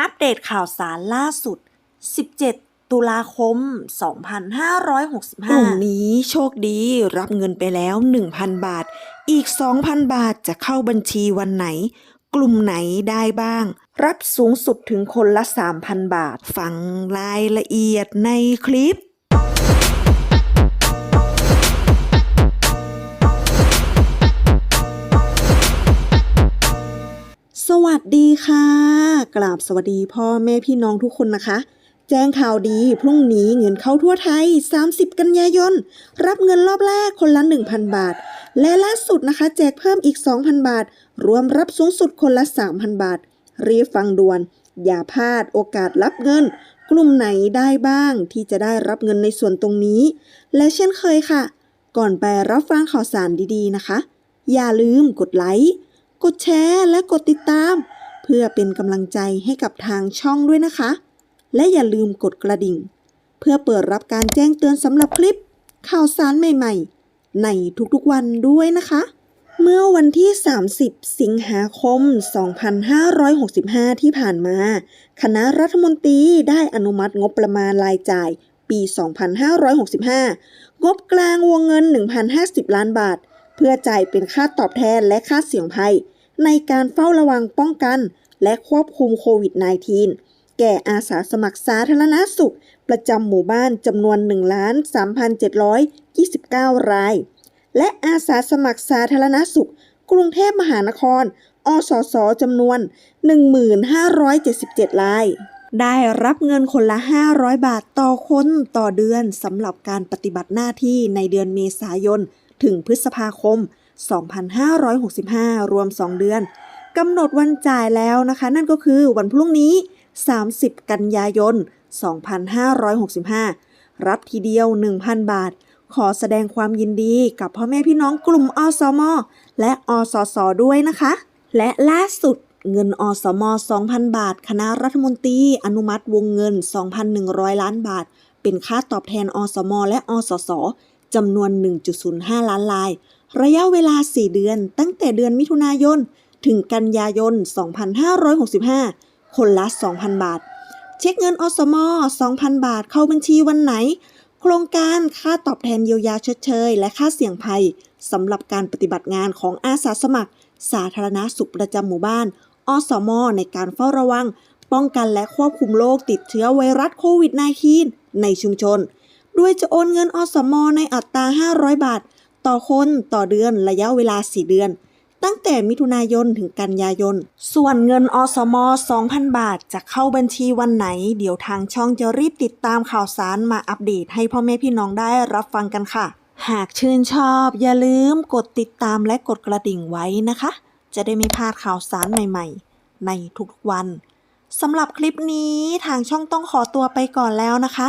อัปเดตข่าวสารล่าสุด 17 ตุลาคม 2565 กลุ่มนี้โชคดีรับเงินไปแล้ว 1,000 บาท อีก 2,000 บาทจะเข้าบัญชีวันไหน กลุ่มไหนได้บ้าง รับสูงสุดถึงคนละ 3,000 บาท ฟังรายละเอียดในคลิป วัสดีค่ะ กราบสวัสดีพ่อแม่พี่น้องทุกคนนะคะ แจ้งข่าวดีพรุ่งนี้เงินเข้าทั่วไทย 30 กันยายน รับเงินรอบแรกคนละ 1,000 บาท และล่าสุดนะคะ แจกเพิ่มอีก 2,000 บาท รวมรับสูงสุดคนละ 3,000 บาท รีบฟังด่วน อย่าพลาดโอกาสรับเงิน กลุ่มไหนได้บ้างที่จะได้รับเงินในส่วนตรงนี้ และเช่นเคยค่ะ ก่อนไปรับฟังข่าวสารดีๆนะคะ อย่าลืมกดไลค์ กดแชร์และกดติดตาม เพื่อเป็นกำลังใจให้กับทางช่องด้วยนะคะ และอย่าลืมกดกระดิ่ง เพื่อเปิดรับการแจ้งเตือนสำหรับคลิป ข่าวสารใหม่ๆ ในทุกๆวันด้วยนะคะ เมื่อวันที่ 30 สิงหาคม 2565 ที่ผ่านมา คณะรัฐมนตรีได้อนุมัติงบประมาณรายจ่ายปี 2565 งบกลางวงเงิน 1,050 ล้านบาท เพื่อจ่ายเป็นค่าตอบแทนและค่าเสี่ยงภัย ในการเฝ้าระวังป้องกัน และควบคุมโควิด -19 แก่อาสาสมัครสาธารณสุข ประจำหมู่บ้านจำนวน 1,3729 ราย และอาสาสมัครสาธารณสุข กรุงเทพมหานคร อสสจำนวน 1577 รายได้รับเงินคนละ 500 บาทต่อคนต่อเดือนสำหรับการปฏิบัติหน้าที่ในเดือนเมษายน ถึงพฤษภาคม 2565 รวม 2 เดือนกำหนดวันจ่ายแล้วนะคะ นั่นก็คือวันพรุ่งนี้ 30 กันยายน 2565 รับทีเดียว 1,000 บาท ขอแสดงความยินดีกับพ่อแม่พี่น้องกลุ่มอสม และอสส ด้วยนะคะ และล่าสุดเงินอสม 2,000 บาท คณะรัฐมนตรีอนุมัติวงเงิน 2,100 ล้านบาท เป็นค่าตอบแทนอสม และอสส จำนวน 1.05 ล้านลาย ระยะเวลา 4 เดือนตั้งแต่เดือนมิถุนายน ถึงกันยายน 2565 คนละ 2,000 บาท เช็คเงินอสมอ2,000 บาทเข้าบัญชีวันไหน โครงการค่าตอบแทนเยียวยาชดเชย และค่าเสี่ยงภัยสำหรับการปฏิบัติงานของอาสาสมัคร สาธารณสุขประจำหมู่บ้าน อสมอในการเฝ้าระวัง ป้องกันและควบคุมโรคติดเชื้อไวรัสโควิด -19 ในชุมชน ด้วยจะโอนเงินอสมอในอัตรา 500 บาท ต่อคนต่อเดือนระยะเวลา 4 เดือน ตั้งแต่มิถุนายนถึงกันยายน ส่วนเงินอสม2,000 บาท จะเข้าบัญชีวันไหน เดี๋ยวทางช่องจะรีบติดตามข่าวสารมาอัปเดตให้พ่อแม่พี่น้องได้รับฟังกันค่ะ หากชื่นชอบ อย่าลืมกดติดตามและกดกระดิ่งไว้นะคะ จะได้ไม่พลาดข่าวสารใหม่ ๆ ในทุกๆวันสำหรับคลิปนี้ทางช่องต้องขอตัวไปก่อนแล้วนะคะ